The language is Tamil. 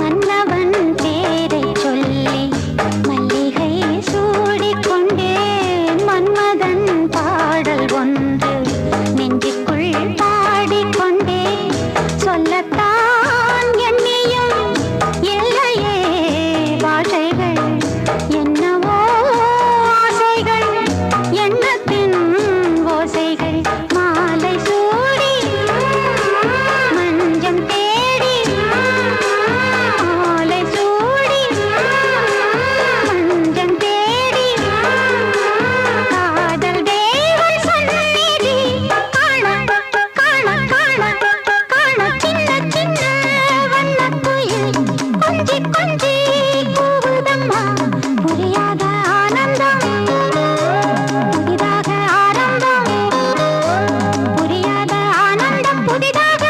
மன்னவ খুদে ডাক